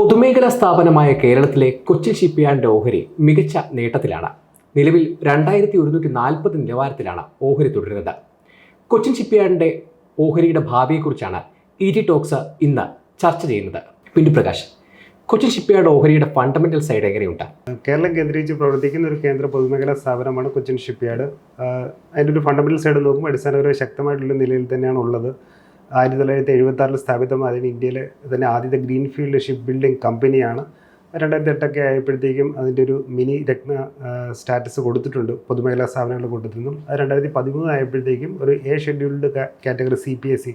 പൊതുമേഖലാ സ്ഥാപനമായ കേരളത്തിലെ കൊച്ചിൻ ആൻഡ് ഓഹരി മികച്ച നേട്ടത്തിലാണ്. നിലവിൽ രണ്ടായിരത്തി ഒരുന്നൂറ്റി നാൽപ്പത് നിലവാരത്തിലാണ് ഓഹരി തുടരുന്നത്. കൊച്ചിൻ ഷിപ്പ്യാർഡിന്റെ ഓഹരിയുടെ ഭാവിയെക്കുറിച്ചാണ് ഇ ടി ടോക്സ് ഇന്ന് ചർച്ച ചെയ്യുന്നത്. പിന്നു പ്രകാശ് കൊച്ചിൻ ഷിപ്പ്യാർഡ് ഓഹരിയുടെ ഫണ്ടമെന്റൽ സൈഡ് എങ്ങനെയുണ്ട്? കേരളം കേന്ദ്രീകരിച്ച് പ്രവർത്തിക്കുന്ന ഒരു കേന്ദ്ര പൊതുമേഖലാ സ്ഥാപനമാണ് കൊച്ചിൻ ഷിപ്പ്യാർഡ് യാർഡ് അതിന്റെ ഒരു ഫണ്ടമെന്റൽ സൈഡ് നോക്കുമ്പോൾ അടിസ്ഥാനപരമായി ശക്തമായിട്ടുള്ള നിലയിൽ തന്നെയാണ് ഉള്ളത്. ആയിരത്തി തൊള്ളായിരത്തി എഴുപത്തി ആറിൽ സ്ഥാപിതമായതിന് ഇന്ത്യയിലെ തന്നെ ആദ്യത്തെ ഗ്രീൻഫീൽഡ് ഷിപ്പ് ബിൽഡിംഗ് കമ്പനിയാണ് രണ്ടായിരത്തി എട്ടൊക്കെ ആയപ്പോഴത്തേക്കും അതിന്റെ ഒരു മിനി രത്ന സ്റ്റാറ്റസ് കൊടുത്തിട്ടുണ്ട്. പൊതുമേഖലാ സ്ഥാപനങ്ങൾ കൊടുത്തിരുന്നു. അത് രണ്ടായിരത്തി പതിമൂന്ന് ആയപ്പോഴത്തേക്കും ഒരു A scheduled category C P S C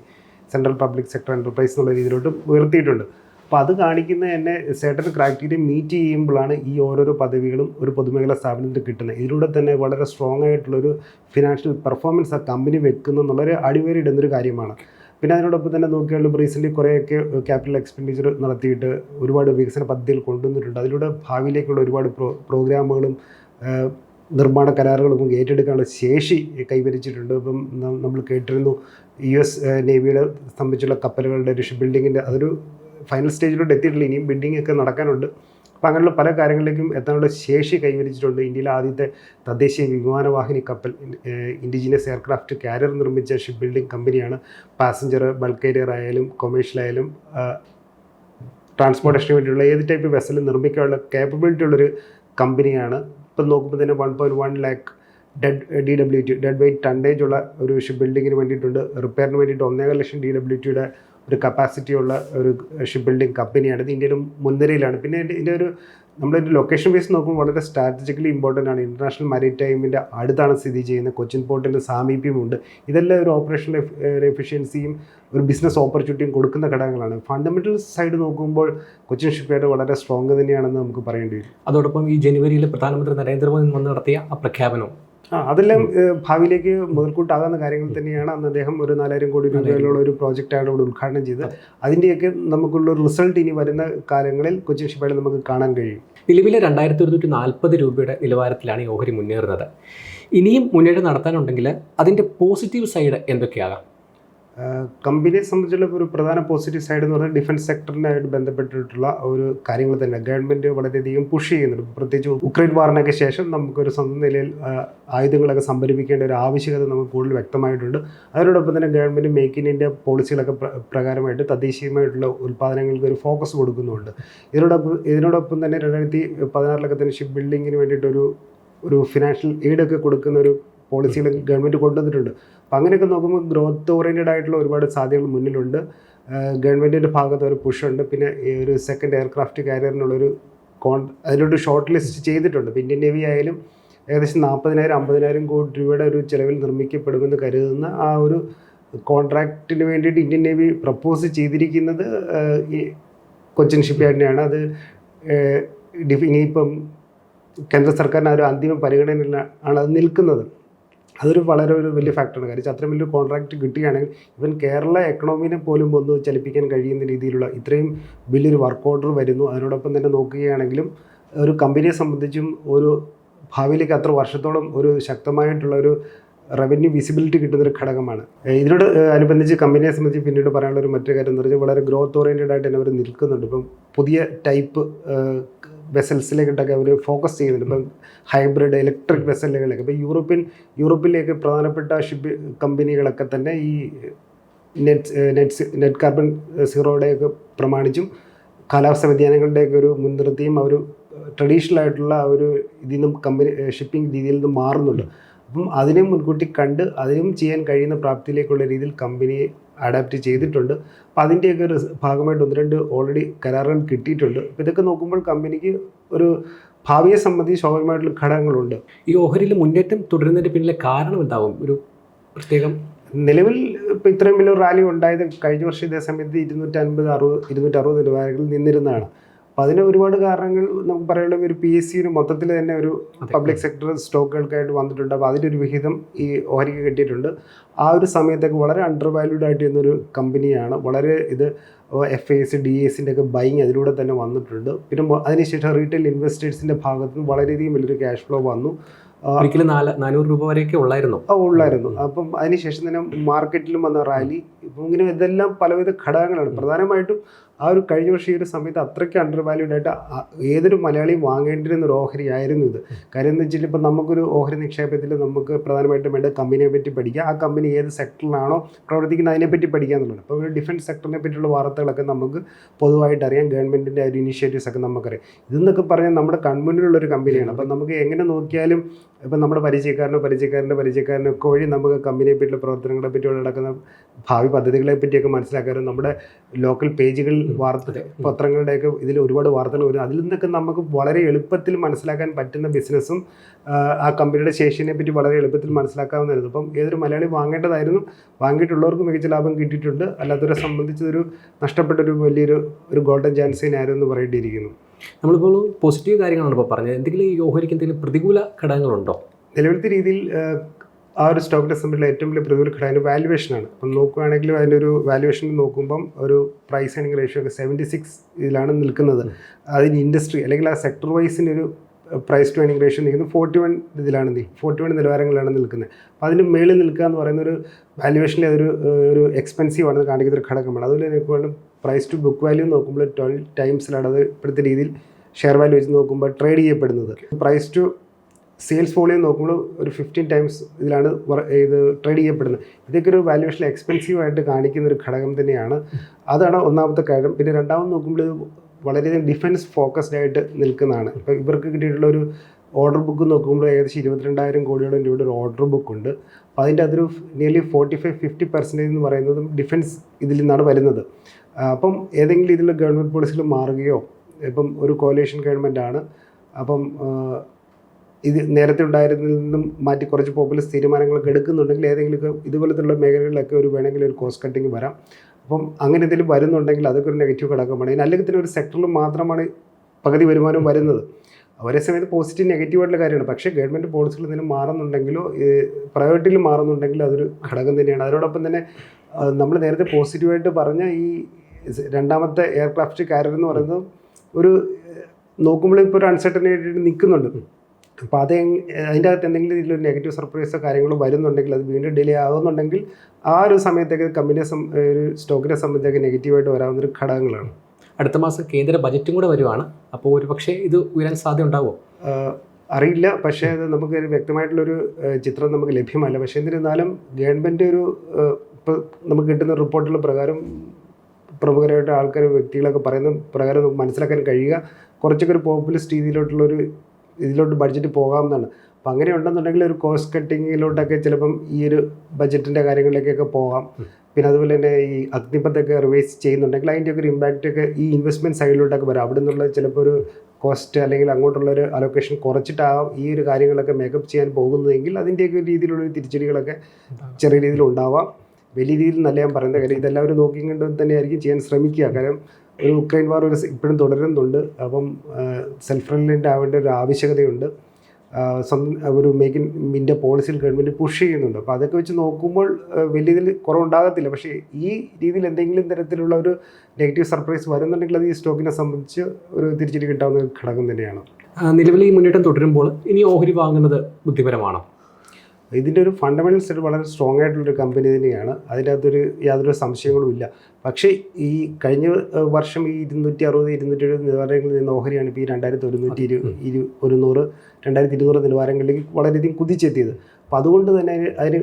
central public sector enterprise എന്നുള്ള രീതിയിലോട്ട് ഉയർത്തിയിട്ടുണ്ട്. അപ്പോൾ അത് കാണിക്കുന്ന തന്നെ സെർട്ടൻ ക്രൈറ്റീരിയ മീറ്റ് ചെയ്യുമ്പോഴാണ് ഈ ഓരോരോ പദവികളും ഒരു പൊതുമേഖലാ സ്ഥാപനത്തിൽ കിട്ടുന്നത്. ഇതിലൂടെ തന്നെ വളരെ സ്ട്രോങ് ആയിട്ടുള്ളൊരു ഫിനാൻഷ്യൽ പെർഫോമൻസ് ആ കമ്പനി വെക്കുന്നു എന്നുള്ളൊരു അടിവേറിയിടുന്നൊരു കാര്യമാണ്. പിന്നെ അതിനോടൊപ്പം തന്നെ നോക്കിയാൽ റീസെന്റ് കുറേയൊക്കെ ക്യാപിറ്റൽ എക്സ്പെൻഡിച്ചർ നടത്തിയിട്ട് ഒരുപാട് വികസന പദ്ധതികൾ കൊണ്ടുവന്നിട്ടുണ്ട്. അതിലൂടെ ഭാവിയിലേക്കുള്ള ഒരുപാട് പ്രോ പ്രോഗ്രാമുകളും നിർമ്മാണ കരാറുകളും ഏറ്റെടുക്കാനുള്ള ശേഷി കൈവരിച്ചിട്ടുണ്ട്. ഇപ്പം നമ്മൾ കേട്ടിരുന്നു യു എസ് നേവിയുടെ സംബന്ധിച്ചുള്ള കപ്പലുകളുടെ ഷിപ്പ് ബിൽഡിങ്ങിന്റെ അതൊരു ഫൈനൽ സ്റ്റേജിലോട്ട് എത്തിയിട്ടില്ല. ഇനിയും ബിൽഡിംഗ് ഒക്കെ നടക്കാനുണ്ട്. അപ്പോൾ അങ്ങനെയുള്ള പല കാര്യങ്ങളിലേക്കും എത്താനുള്ള ശേഷി കൈവരിച്ചിട്ടുണ്ട് ഇന്ത്യയിലെ ആദ്യത്തെ തദ്ദേശീയ വിമാനവാഹിനി കപ്പൽ ഇൻഡിജിനിയസ് എയർക്രാഫ്റ്റ് കാരിയർ നിർമ്മിച്ച ഷിപ്പ് ബിൽഡിംഗ് കമ്പനിയാണ് പാസഞ്ചർ ബൾക്ക് കാരിയർ ആയാലും കൊമേഴ്ഷ്യൽ ആയാലും ട്രാൻസ്പോർട്ടേഷന് വേണ്ടിയുള്ള ഏത് ടൈപ്പ് വെസൽ നിർമ്മിക്കാനുള്ള കേപ്പബിലിറ്റി ഉള്ളൊരു കമ്പനിയാണ് ഇപ്പം നോക്കുമ്പോൾ തന്നെ one point one lakh dead D W T dead weight tonnage ഉള്ള ഒരു ഷിപ്പ് ബിൽഡിങ്ങിന് വേണ്ടിയിട്ടുണ്ട്. റിപ്പയറിന് വേണ്ടിയിട്ട് ഒന്നേകാൽ ലക്ഷം ഡി ഡബ്ല്യു ടിയുടെ ഒരു കപ്പാസിറ്റി ഉള്ള ഒരു ഷിപ്പ് ബിൽഡിംഗ് കമ്പനിയാണ് ഇത് ഇന്ത്യയിലും മുൻനിരയിലാണ്. പിന്നെ ഇതിന്റെ ഒരു നമ്മളൊരു ലൊക്കേഷൻ ബേസ് നോക്കുമ്പോൾ വളരെ സ്ട്രാറ്റജിക്കലി ഇമ്പോർട്ടന്റ് ആണ്. ഇന്റർനാഷണൽ മാരിടൈമിന്റെ അടുത്താണ് സ്ഥിതി ചെയ്യുന്നത്. കൊച്ചിൻ പോർട്ടിന്റെ സാമീപ്യമുണ്ട് ഇതെല്ലാം ഒരു ഓപ്പറേഷണൽ എഫിഷ്യൻസിയും ഒരു ബിസിനസ് ഓപ്പർച്യൂണിറ്റിയും കൊടുക്കുന്ന ഘടകങ്ങളാണ്. ഫണ്ടമെന്റൽ സൈഡ് നോക്കുമ്പോൾ കൊച്ചിൻ ഷിപ്പ്യാർഡ് വളരെ സ്ട്രോങ് തന്നെയാണെന്ന് നമുക്ക് പറയേണ്ടി വരും. അതോടൊപ്പം ഈ ജനുവരിയിൽ പ്രധാനമന്ത്രി നരേന്ദ്രമോദി വന്ന് നടത്തിയ ആ പ്രഖ്യാപനവും ആ അതെല്ലാം ഭാവിയിലേക്ക് മുതൽക്കൂട്ടാകുന്ന കാര്യങ്ങൾ തന്നെയാണ്. അന്ന് അദ്ദേഹം ഒരു നാലായിരം കോടി രൂപയിലുള്ള ഒരു പ്രോജക്റ്റാണ് ഇവിടെ ഉദ്ഘാടനം ചെയ്തത്. അതിന്റെയൊക്കെ നമുക്കുള്ള റിസൾട്ട് ഇനി വരുന്ന കാലങ്ങളിൽ കൊച്ചിൻ ഷിപ്പായിൽ നമുക്ക് കാണാൻ കഴിയും. നിലവിലെ രണ്ടായിരത്തി ഒരുന്നൂറ്റി നാൽപ്പത് രൂപയുടെ നിലവാരത്തിലാണ് ഈ ഓഹരി മുന്നേറുന്നത്. ഇനിയും മുന്നേറ്റം നടത്താനുണ്ടെങ്കിൽ അതിന്റെ പോസിറ്റീവ് സൈഡ് എന്തൊക്കെയാകാം? കമ്പനിയെ സംബന്ധിച്ചുള്ള ഒരു പ്രധാന പോസിറ്റീവ് സൈഡ് എന്ന് പറഞ്ഞാൽ ഡിഫൻസ് സെക്ടറിനായിട്ട് ബന്ധപ്പെട്ടിട്ടുള്ള ഒരു കാര്യങ്ങൾ തന്നെ. ഗവൺമെന്റ് വളരെയധികം പുഷ് ചെയ്യുന്നുണ്ട്. പ്രത്യേകിച്ച് ഉക്രൈൻ വാറിനൊക്കെ ശേഷം നമുക്കൊരു സ്വന്തം നിലയിൽ ആയുധങ്ങളൊക്കെ സംഭരിപ്പിക്കേണ്ട ഒരു ആവശ്യകത നമുക്ക് കൂടുതൽ വ്യക്തമായിട്ടുണ്ട്. അതിനോടൊപ്പം തന്നെ ഗവൺമെന്റ് മേക്ക് ഇൻ ഇന്ത്യ പോളിസികളൊക്കെ പ്രകാരമായിട്ട് തദ്ദേശീയമായിട്ടുള്ള ഉൽപ്പാദനങ്ങൾക്ക് ഒരു ഫോക്കസ് കൊടുക്കുന്നുണ്ട്. ഇതിനോടൊപ്പം ഇതിനോടൊപ്പം തന്നെ രണ്ടായിരത്തി പതിനാറിലൊക്കെ തന്നെ ഷിപ്പ് ബിൽഡിങ്ങിന് വേണ്ടിയിട്ടൊരു ഒരു ഫിനാൻഷ്യൽ എയ്ഡൊക്കെ കൊടുക്കുന്ന ഒരു പോളിസികൾ ഗവൺമെന്റ് കൊണ്ടുവന്നിട്ടുണ്ട്. അപ്പോൾ അങ്ങനെയൊക്കെ നോക്കുമ്പോൾ ഗ്രോത്ത് ഓറിയന്റഡ് ആയിട്ടുള്ള ഒരുപാട് സാധ്യതകൾ മുന്നിലുണ്ട്. ഗവൺമെന്റിന്റെ ഭാഗത്ത് ഒരു പുഷ് ഉണ്ട്. പിന്നെ ഒരു സെക്കൻഡ് എയർക്രാഫ്റ്റ് കാരിയറിനുള്ളൊരു കോൺ അതിലൊരു ഷോർട്ട് ലിസ്റ്റ് ചെയ്തിട്ടുണ്ട്. ഇപ്പോൾ ഇന്ത്യൻ നേവി ആയാലും ഏകദേശം നാൽപ്പതിനായിരം അമ്പതിനായിരം കോടി രൂപയുടെ ഒരു ചിലവിൽ നിർമ്മിക്കപ്പെടുമെന്ന് കരുതുന്ന ആ ഒരു കോൺട്രാക്റ്റിന് വേണ്ടിയിട്ട് ഇന്ത്യൻ നേവി പ്രപ്പോസ് ചെയ്തിരിക്കുന്നത് ഈ കൊച്ചിൻ ഷിപ്പ്യാർഡിനെയാണ് അത് ഇനിയിപ്പം കേന്ദ്ര സർക്കാരിന് ആ ഒരു അന്തിമ പരിഗണനയിലാണ് അത് നിൽക്കുന്നത്. അതൊരു വളരെ ഒരു വലിയ ഫാക്ടറാണ് കാര്യം അത്രയും വലിയ കോൺട്രാക്റ്റ് കിട്ടുകയാണെങ്കിൽ ഇവൻ കേരള എക്കണോമിനെ പോലും ഒന്ന് ചലിപ്പിക്കാൻ കഴിയുന്ന രീതിയിലുള്ള ഇത്രയും വലിയൊരു വർക്ക് ഓർഡർ വരുന്നു. അതിനോടൊപ്പം തന്നെ നോക്കുകയാണെങ്കിലും ഒരു കമ്പനിയെ സംബന്ധിച്ചും ഒരു ഭാവിയിലേക്ക് അത്ര വർഷത്തോളം ഒരു ശക്തമായിട്ടുള്ള ഒരു റവന്യൂ വിസിബിലിറ്റി കിട്ടുന്ന ഒരു ഘടകമാണ് ഇതിനോട് അനുബന്ധിച്ച് കമ്പനിയെ സംബന്ധിച്ച് പിന്നീട് പറയാനുള്ള ഒരു മറ്റൊരു കാര്യം എന്ന് പറഞ്ഞാൽ വളരെ ഗ്രോത്ത് ഓറിയന്റഡ് ആയിട്ട് തന്നെ അവർ നിൽക്കുന്നുണ്ട്. ഇപ്പം പുതിയ ടൈപ്പ് വെസൽസിലേക്കിട്ടൊക്കെ അവർ ഫോക്കസ് ചെയ്യുന്നുണ്ട് ഇപ്പം ഹൈബ്രിഡ് ഇലക്ട്രിക് വെസലുകളൊക്കെ ഇപ്പോൾ യൂറോപ്യൻ യൂറോപ്പിലേക്ക് പ്രധാനപ്പെട്ട ഷിപ്പ് കമ്പനികളൊക്കെ തന്നെ ഈ നെറ്റ് നെറ്റ് നെറ്റ് കാർബൺ സീറോയുടെയൊക്കെ പ്രമാണിച്ചും കാലാവസ്ഥ വ്യതിയാനങ്ങളുടെയൊക്കെ ഒരു മുൻനിർത്തിയും അവർ ട്രഡീഷണൽ ആയിട്ടുള്ള ഒരു ഇതിൽ നിന്നും കമ്പനി ഷിപ്പിംഗ് രീതിയിൽ നിന്നും മാറുന്നുണ്ട്. അപ്പം അതിനെയും മുൻകൂട്ടി കണ്ട് അതിനും ചെയ്യാൻ കഴിയുന്ന പ്രാപ്തിയിലേക്കുള്ള രീതിയിൽ കമ്പനിയെ അഡാപ്റ്റ് ചെയ്തിട്ടുണ്ട്. അപ്പം അതിന്റെയൊക്കെ ഒരു ഭാഗമായിട്ട് ഒന്ന് രണ്ട് ഓൾറെഡി കരാറുകൾ കിട്ടിയിട്ടുണ്ട്. അപ്പം ഇതൊക്കെ നോക്കുമ്പോൾ കമ്പനിക്ക് ഒരു ഭാവിയെ സംബന്ധിച്ച് സ്വാഭാവികമായിട്ടുള്ള ഘടകങ്ങളുണ്ട്. ഈ ഓഹരിയിൽ മുന്നേറ്റം തുടരുന്നതിന്റെ പിന്നിലെ കാരണം എന്താവും? ഒരു പ്രത്യേകം നിലവിൽ ഇപ്പോൾ ഇത്രയും വലിയ റാലി ഉണ്ടായത് കഴിഞ്ഞ വർഷം ഇതേ സമയത്ത് ഇരുന്നൂറ്റി അൻപത് അറുപത് ഇരുന്നൂറ്ററുപത് നിലവാരങ്ങളിൽ നിന്നിരുന്നതാണ്. അപ്പോൾ അതിന് ഒരുപാട് കാരണങ്ങൾ നമുക്ക് പറയാനുള്ള ഒരു പി എസ് സിന് മൊത്തത്തിൽ തന്നെ ഒരു പബ്ലിക് സെക്ടർ സ്റ്റോക്കുകൾക്കായിട്ട് വന്നിട്ടുണ്ട്. അപ്പോൾ അതിന്റെ ഒരു വിഹിതം ഈ ഓഹരിക്ക് കിട്ടിയിട്ടുണ്ട്. ആ ഒരു സമയത്തൊക്കെ വളരെ അണ്ടർ വാല്യൂഡ് ആയിട്ട് ഇരുന്നൊരു കമ്പനിയാണ്. വളരെ ഇത് എഫ് എസ് ഡി എസിന്റെ ഒക്കെ ബൈങ് അതിലൂടെ തന്നെ വന്നിട്ടുണ്ട്. പിന്നെ അതിനുശേഷം റീറ്റെയിൽ ഇൻവെസ്റ്റേഴ്സിന്റെ ഭാഗത്ത് നിന്ന് വളരെയധികം വലിയൊരു ക്യാഷ് ഫ്ലോ വന്നു. ഒരിക്കലും നാല് നാനൂറ് രൂപ വരെയൊക്കെ ഉള്ളായിരുന്നു. ആ, ഉള്ളായിരുന്നു. അപ്പം അതിനുശേഷം തന്നെ മാർക്കറ്റിലും വന്ന റാലി ഇപ്പം ഇങ്ങനെ ഇതെല്ലാം പലവിധ ഘടകങ്ങളാണ്. പ്രധാനമായിട്ടും ആ ഒരു കഴിഞ്ഞ വർഷം ഈ ഒരു സമയത്ത് അത്രയ്ക്ക് അണ്ടർ വാല്യൂഡ് ആയിട്ട് ഏതൊരു മലയാളിയും വാങ്ങേണ്ടിരുന്ന ഒരു ഓഹരി ആയിരുന്നു ഇത്. കാര്യം എന്ന് വെച്ചാൽ ഇപ്പം നമുക്കൊരു ഓഹരി നിക്ഷേപത്തിൽ നമുക്ക് പ്രധാനമായിട്ടും വേണ്ട കമ്പനിയെ പറ്റി പഠിക്കുക. ആ കമ്പനി ഏത് സെക്ടറിലാണോ പ്രവർത്തിക്കുന്നത് അതിനെപ്പറ്റി പഠിക്കുക എന്നുള്ളത് അപ്പോൾ ഒരു ഡിഫൻസ് സെക്ടറിനെ പറ്റിയുള്ള വാർത്തകളൊക്കെ നമുക്ക് പൊതുവായിട്ട് അറിയാം. ഗവൺമെന്റിന്റെ ഒരു ഇനീഷ്യേറ്റീവ്സ് ഒക്കെ നമുക്കറിയാം. ഇതെന്നൊക്കെ പറഞ്ഞാൽ നമ്മുടെ കൺമുന്നിലുള്ള ഒരു കമ്പനിയാണ് അപ്പം നമുക്ക് എങ്ങനെ നോക്കിയാലും ഇപ്പം നമ്മുടെ പരിചയക്കാരനോ പരിചയക്കാരന്റെ പരിചയക്കാരനോ ഒക്കെ വഴി നമുക്ക് കമ്പനിയെ പറ്റിയുള്ള പ്രവർത്തനങ്ങളെ പറ്റിയുള്ള നടക്കുന്ന ഭാവി പദ്ധതികളെ പറ്റിയൊക്കെ മനസ്സിലാക്കാനും നമ്മുടെ ലോക്കൽ പേജുകളിൽ വാർത്ത. പത്രങ്ങളുടെയൊക്കെ ഇതിൽ ഒരുപാട് വാർത്തകൾ വരും. അതിൽ നിന്നൊക്കെ നമുക്ക് വളരെ എളുപ്പത്തിൽ മനസ്സിലാക്കാൻ പറ്റുന്ന ബിസിനസ്സും ആ കമ്പനിയുടെ ശേഷിനെ പറ്റി വളരെ എളുപ്പത്തിൽ മനസ്സിലാക്കാവുന്നതായിരുന്നു. അപ്പം ഏതൊരു മലയാളി വാങ്ങേണ്ടതായിരുന്നു വാങ്ങിയിട്ടുള്ളവർക്ക് മികച്ച ലാഭം കിട്ടിയിട്ടുണ്ട്. അല്ലാത്തവരെ സംബന്ധിച്ചതൊരു നഷ്ടപ്പെട്ടൊരു വലിയൊരു ഒരു ഗോൾഡൻ ചാൻസിനായിരുന്നു പറയേണ്ടിയിരിക്കുന്നു. നമ്മളിപ്പോൾ പോസിറ്റീവ് കാര്യങ്ങളാണ് ഇപ്പോൾ പറഞ്ഞത്. എന്തെങ്കിലും ഈ ഓഹരിക്ക് എന്തെങ്കിലും പ്രതികൂല ഘടകങ്ങളുണ്ടോ? നിലവിലത്തെ രീതിയിൽ ആ, ഒരു സ്റ്റോക്ക് ഡിസംബറിലെ ഏറ്റവും വലിയ പ്രതികൂല ഘടകം വാല്യുവേഷനാണ് അപ്പം നോക്കുകയാണെങ്കിൽ അതിന്റെ ഒരു വാല്യുവേഷൻ നോക്കുമ്പം ഒരു പ്രൈസ് ഏണിംഗ് റേഷ്യോ ഒക്കെ സെവന്റി സിക്സ് ഇതിലാണ് നിൽക്കുന്നത്. അതിന് ഇൻഡസ്ട്രി അല്ലെങ്കിൽ ആ സെക്ടർ വൈസിന്റെ ഒരു പ്രൈസ് ടു ഏണിംഗ് റേഷ്യോ നിൽക്കുന്നത് ഫോർട്ടി വൺ ഇതിലാണ് നീ ഫോർട്ടി വൺ നിലവാരങ്ങളിലാണ് നിൽക്കുന്നത്. അപ്പോൾ അതിന് മേളിൽ നിൽക്കുക എന്ന് പറയുന്ന ഒരു വാല്യുവേഷനിൽ അതൊരു ഒരു എക്സ്പെൻസീവ് ആണെന്ന് കാണിക്കുന്ന ഒരു ഘടകമാണ്. അതുപോലെ തന്നെ പ്രൈസ് ടു ബുക്ക് വാല്യൂ നോക്കുമ്പോൾ ട്വൽവ് ടൈംസിലാണ് അത് ഇപ്പോഴത്തെ രീതിയിൽ ഷെയർ വാല്യൂ വെച്ച് നോക്കുമ്പോൾ ട്രേഡ് ചെയ്യപ്പെടുന്നത്. പ്രൈസ് ടു സെയിൽസ് വോളിയം നോക്കുമ്പോൾ ഒരു ഫിഫ്റ്റീൻ ടൈംസ് ഇതിലാണ് ഇത് ട്രേഡ് ചെയ്യപ്പെടുന്നത്. ഇതൊക്കെ ഒരു വാല്യുവേഷൻ എക്സ്പെൻസീവ് ആയിട്ട് കാണിക്കുന്ന ഒരു ഘടകം തന്നെയാണ്. അതാണ് ഒന്നാമത്തെ കാര്യം. പിന്നെ രണ്ടാമത് നോക്കുമ്പോൾ വളരെയധികം ഡിഫൻസ് ഫോക്കസ്ഡ് ആയിട്ട് നിൽക്കുന്നതാണ്. ഇപ്പോൾ ഇവർക്ക് കിട്ടിയിട്ടുള്ള ഒരു ഓർഡർ ബുക്ക് നോക്കുമ്പോൾ ഏകദേശം ഇരുപത്തിരണ്ടായിരം കോടിയോളം രൂപയുടെ ഒരു ഓർഡർ ബുക്ക് ഉണ്ട്. അപ്പോൾ അതിന്റെ അതൊരു nearly forty five fifty percentage എന്ന് പറയുന്നതും ഡിഫൻസ് ഇതിൽ നിന്നാണ് വരുന്നത്. അപ്പം ഏതെങ്കിലും ഇതിലുള്ള ഗവൺമെന്റ് പോളിസികൾ മാറുകയോ ഇപ്പം ഒരു കോലേഷൻ ഗവൺമെന്റ് ആണ് അപ്പം ഇത് നേരത്തെ ഉണ്ടായിരുന്നതിൽ നിന്നും മാറ്റി കുറച്ച് പോപ്പുലസ് തീരുമാനങ്ങളൊക്കെ എടുക്കുന്നുണ്ടെങ്കിൽ ഏതെങ്കിലുമൊക്കെ ഇതുപോലത്തുള്ള മേഖലകളിലൊക്കെ ഒരു വേണമെങ്കിൽ ഒരു കോസ്റ്റ് കട്ടിങ് വരാം. അപ്പം അങ്ങനെ എന്തെങ്കിലും വരുന്നുണ്ടെങ്കിൽ അതൊക്കെ ഒരു നെഗറ്റീവ് ഘടകമാണ്. അല്ലെങ്കിൽ തന്നെ ഒരു സെക്ടറിൽ മാത്രമാണ് പകുതി വരുമാനം വരുന്നത്. ഒരേ സമയത്ത് പോസിറ്റീവ് നെഗറ്റീവ് ആയിട്ടുള്ള കാര്യമാണ്. പക്ഷേ ഗവൺമെന്റ് പോളിസികൾ എന്തെങ്കിലും മാറുന്നുണ്ടെങ്കിലോ പ്രൈവറ്റിൽ മാറുന്നുണ്ടെങ്കിലോ അതൊരു ഘടകം തന്നെയാണ്. അതിനോടൊപ്പം തന്നെ നമ്മൾ നേരത്തെ പോസിറ്റീവായിട്ട് പറഞ്ഞ ഈ രണ്ടാമത്തെ എയർക്രാഫ്റ്റ് കാരിയർ എന്ന് പറയുന്നത് ഒരു നോക്കുമ്പോൾ ഇപ്പോൾ ഒരു അൺസർട്ടനായിട്ട് നിൽക്കുന്നുണ്ട്. അപ്പോൾ അത് അതിന്റെ അകത്ത് എന്തെങ്കിലും ഇതിലൊരു നെഗറ്റീവ് സർപ്രൈസോ കാര്യങ്ങളോ വരുന്നുണ്ടെങ്കിൽ അത് വീണ്ടും ഡിലേ ആകുന്നുണ്ടെങ്കിൽ ആ ഒരു സമയത്തേക്ക് കമ്പനിയെ ഒരു സ്റ്റോക്കിനെ സംബന്ധിച്ചൊക്കെ നെഗറ്റീവായിട്ട് വരാവുന്ന ഒരു ഘടകങ്ങളാണ്. അടുത്ത മാസം കേന്ദ്ര ബജറ്റും കൂടെ വരുവാണ്. അപ്പോൾ ഒരു പക്ഷേ ഇത് ഉയരാൻ സാധ്യത ഉണ്ടാവുമോ അറിയില്ല. പക്ഷേ അത് നമുക്ക് വ്യക്തമായിട്ടുള്ളൊരു ചിത്രം നമുക്ക് ലഭ്യമല്ല. പക്ഷേ എന്നിരുന്നാലും ഗവൺമെന്റ് ഒരു ഇപ്പോൾ നമുക്ക് കിട്ടുന്ന റിപ്പോർട്ടുകൾ പ്രകാരം പ്രമുഖരായിട്ട് ആൾക്കാർ വ്യക്തികളൊക്കെ പറയുന്ന പ്രകാരം നമുക്ക് മനസ്സിലാക്കാൻ കഴിയുക. കുറച്ചൊക്കെ ഒരു പോപ്പുലിസ്റ്റ് രീതിയിലോട്ടുള്ളൊരു ഇതിലോട്ട് ബഡ്ജറ്റ് പോകാമെന്നാണ് അപ്പം അങ്ങനെ ഉണ്ടെന്നുണ്ടെങ്കിൽ ഒരു കോസ്റ്റ് കട്ടിങ്ങിലോട്ടൊക്കെ ചിലപ്പം ഈ ഒരു ബഡ്ജറ്റിന്റെ കാര്യങ്ങളിലേക്കൊക്കെ പോകാം. പിന്നെ അതുപോലെ തന്നെ ഈ അഗ്നിപഥൊക്കെ റിവൈസ് ചെയ്യുന്നുണ്ടെങ്കിൽ അതിന്റെ ഒക്കെ ഒരു ഇമ്പാക്റ്റ് ഒക്കെ ഈ ഇൻവെസ്റ്റ്മെന്റ് സൈഡിലോട്ടൊക്കെ വരാം. അവിടെ നിന്നുള്ള ചിലപ്പോൾ ഒരു കോസ്റ്റ് അല്ലെങ്കിൽ അങ്ങോട്ടുള്ള ഒരു അലൊക്കേഷൻ കുറച്ചിട്ടാവും ഈ ഒരു കാര്യങ്ങളൊക്കെ മേക്കപ്പ് ചെയ്യാൻ പോകുന്നതെങ്കിൽ അതിന്റെയൊക്കെ ഒരു രീതിയിലുള്ള തിരിച്ചടികളൊക്കെ ചെറിയ രീതിയിൽ ഉണ്ടാവാം. വലിയ രീതിയിൽ നല്ല ഞാൻ പറയുന്ന കാര്യം ഇതെല്ലാവരും നോക്കിക്കൊണ്ട് തന്നെയായിരിക്കും ചെയ്യാൻ ശ്രമിക്കുക. കാരണം ഒരു ഉക്രൈൻ വാർ ഒരു ഇപ്പോഴും തുടരുന്നുണ്ട്. അപ്പം സെൽഫ് റിലയന്റ് ആവേണ്ട ഒരു ആവശ്യകതയുണ്ട്. ആ, ഒരു മേക്ക് ഇൻ ഇന്ത്യ പോളിസിയിൽ ഗവൺമെന്റ് പുഷ് ചെയ്യുന്നുണ്ട്. അപ്പോൾ അതൊക്കെ വെച്ച് നോക്കുമ്പോൾ വലിയ ഇതിൽ കുറവുണ്ടാകത്തില്ല. പക്ഷേ ഈ രീതിയിൽ എന്തെങ്കിലും തരത്തിലുള്ള ഒരു നെഗറ്റീവ് സർപ്രൈസ് വരുന്നുണ്ടെങ്കിൽ അത് ഈ സ്റ്റോക്കിനെ സംബന്ധിച്ച് ഒരു തിരിച്ചടി കിട്ടാവുന്ന ഘടകം തന്നെയാണ്. നിലവിൽ ഈ മുന്നേറ്റം തുടരുമ്പോൾ ഇനി ഓഹരി വാങ്ങുന്നത് ബുദ്ധിപരമാണോ? ഇതിന്റെ ഒരു ഫണ്ടമെന്റൽസ് ഒരു വളരെ സ്ട്രോങ് ആയിട്ടുള്ളൊരു കമ്പനി തന്നെയാണ്. അതിനകത്തൊരു യാതൊരു സംശയങ്ങളും ഇല്ല. പക്ഷേ ഈ കഴിഞ്ഞ വർഷം ഈ ഇരുന്നൂറ്റി അറുപത് ഇരുന്നൂറ്റി എഴുപത് നിലവാരങ്ങളിൽ നിന്ന് ഓഹരിയാണ് ഇപ്പോൾ ഈ രണ്ടായിരത്തി ഒരുന്നൂറ്റി ഇരു ഇരു ഒരുന്നൂറ് രണ്ടായിരത്തി ഇരുന്നൂറ് നിലവാരങ്ങളിലേക്ക് വളരെയധികം കുതിച്ചെത്തിയത്. അപ്പോൾ അതുകൊണ്ട് തന്നെ അതിന്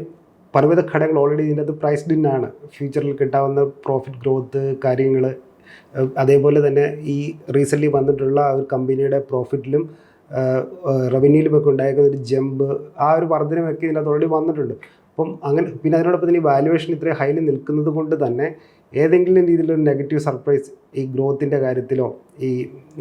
പലവിധ ഘടകങ്ങൾ ഓൾറെഡി ഇതിന്റെ പ്രൈസ്ഡ് ഇൻ ആണ്. ഫ്യൂച്ചറിൽ കിട്ടാവുന്ന പ്രോഫിറ്റ് ഗ്രോത്ത് കാര്യങ്ങൾ അതേപോലെ തന്നെ ഈ റീസെന്റ്ലി വന്നിട്ടുള്ള ഒരു കമ്പനിയുടെ പ്രോഫിറ്റിലും റവന്യൂലുമൊക്കെ ഉണ്ടായിരിക്കുന്ന ഒരു ജമ്പ് ആ ഒരു വർധനമൊക്കെ ഇതിനകത്ത് ഓൾറെഡി വന്നിട്ടുണ്ട്. അപ്പം അങ്ങനെ പിന്നെ അതിനോടൊപ്പം തന്നെ ഈ വാല്യുവേഷൻ ഇത്രയും ഹൈലി നിൽക്കുന്നത് കൊണ്ട് തന്നെ ഏതെങ്കിലും രീതിയിലൊരു നെഗറ്റീവ് സർപ്രൈസ് ഈ ഗ്രോത്തിന്റെ കാര്യത്തിലോ ഈ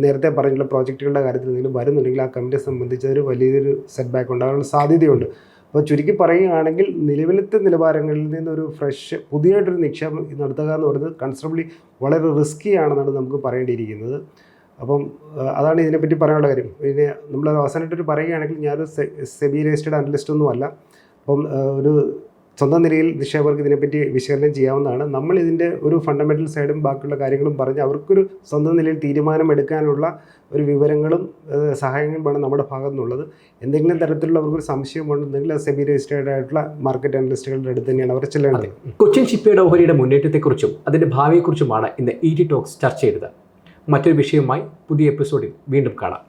നേരത്തെ പറഞ്ഞിട്ടുള്ള പ്രോജക്റ്റുകളുടെ കാര്യത്തിൽ എന്തെങ്കിലും വരുന്നുണ്ടെങ്കിൽ ആ കമ്പനിയെ സംബന്ധിച്ച് ഒരു വലിയൊരു സെറ്റ് ബാക്ക് ഉണ്ടാകാനുള്ള സാധ്യതയുണ്ട്. അപ്പോൾ ചുരുക്കി പറയുകയാണെങ്കിൽ നിലവിലത്തെ നിലവാരങ്ങളിൽ നിന്നൊരു ഫ്രഷ് പുതിയതായിട്ടൊരു നിക്ഷേപം നടത്തുക എന്ന് പറയുന്നത് കൺസിഡറബിളി വളരെ റിസ്ക്കി ആണെന്നാണ് നമുക്ക് പറയേണ്ടിയിരിക്കുന്നത്. അപ്പം അതാണ് ഇതിനെപ്പറ്റി പറയാനുള്ള കാര്യം. പിന്നെ നമ്മൾ അവസാനമായിട്ടൊരു പറയുകയാണെങ്കിൽ ഞാനൊരു സെബി രജിസ്റ്റേഡ് അനലിസ്റ്റ് ഒന്നുമല്ല. അപ്പം ഒരു സ്വന്തം നിലയിൽ നിക്ഷേപകർക്ക് ഇതിനെപ്പറ്റി വിശകലനം ചെയ്യാവുന്നതാണ്. നമ്മൾ ഇതിന്റെ ഒരു ഫണ്ടമെന്റൽ സൈഡും ബാക്കിയുള്ള കാര്യങ്ങളും പറഞ്ഞ് അവർക്കൊരു സ്വന്തം നിലയിൽ തീരുമാനമെടുക്കാനുള്ള ഒരു വിവരങ്ങളും ഏഹ്, സഹായങ്ങളും വേണം നമ്മുടെ ഭാഗത്തു നിന്നുള്ളത് എന്തെങ്കിലും തരത്തിലുള്ള അവർക്കൊരു സംശയം ഉണ്ടെങ്കിൽ അത് സെബി രജിസ്റ്റേഡ് ആയിട്ടുള്ള മാർക്കറ്റ് അനലിസ്റ്റുകളുടെ അടുത്ത് തന്നെയാണ് അവർ ചെല്ലേണ്ടത്. കൊച്ചിൻ ഷിപ്പ്യാർഡ് ഓഹരിയുടെ മുന്നേറ്റത്തെക്കുറിച്ചും അതിന്റെ ഭാവിയെക്കുറിച്ചുമാണ് ഇന്ന് ഇ ടി ടോക്സ് ചർച്ച ചെയ്തത്. മറ്റൊരു വിഷയവുമായി പുതിയ എപ്പിസോഡിൽ വീണ്ടും കാണാം.